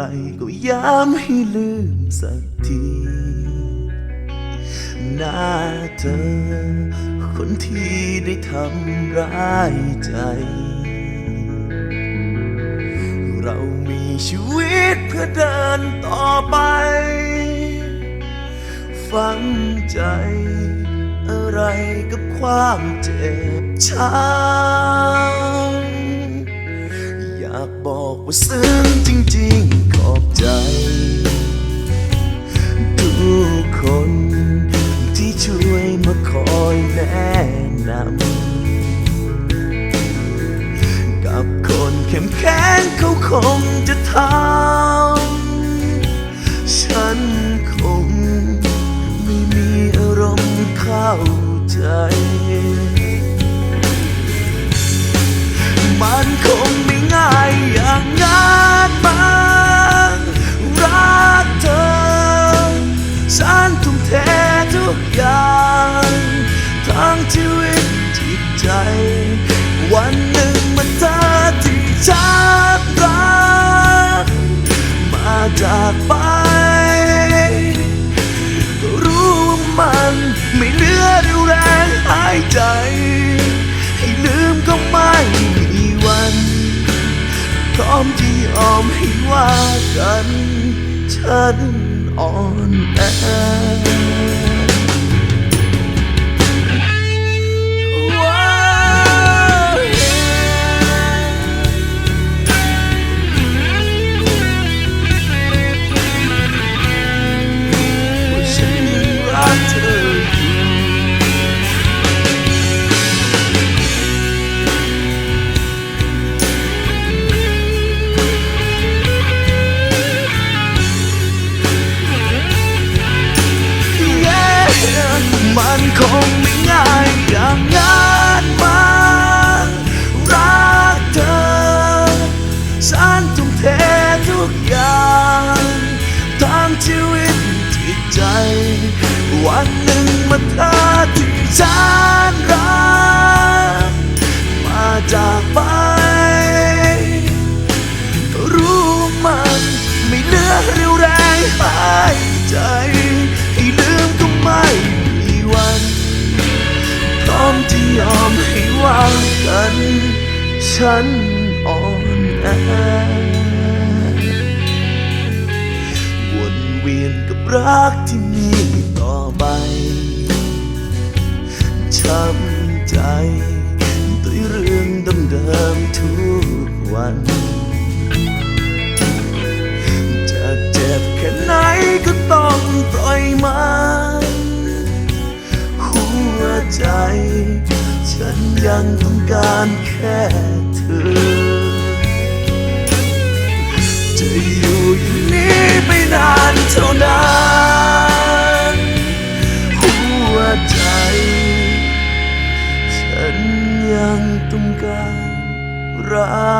ไรก็ย้ำให้ลืมสักทีหน้าเธอ คนที่ได้ทำร้ายใจ เรามีชีวิตเพื่อเดินต่อไป ฝังใจ อะไรกับความเจ็บช้ำอยากบอกว่าซึ้งจริง ๆ อบใจ ทุกคนที่ช่วยมาคอยแนะนำ กับคนเข้มแข็งเขาคงจะทำฉันคงากไป ก็รู้ว่ามันไม่เหลือเรี่ยวแรงหายใจ ให้ลืมก็ไม่มีวัน พร้อมที่ยอมให้ว่ากัน ฉันอ่อนแอ ใจ วันหนึ่งมาเธอที่ฉันรัก มาจากไป รู้มันไม่เหลือเรี่ยวแรงหายใจให้ลืมก็ไม่มีวันพร้อมที่ยอมให้ว่ากัน ฉัน รักที่มีต่อไป ช้ำใจด้วยเรื่องเดิมๆทุกวัน จะเจ็บแค่ไหนก็ต้องปล่อยมันหัวใจ ฉันยังต้องการแค่เธอ รัก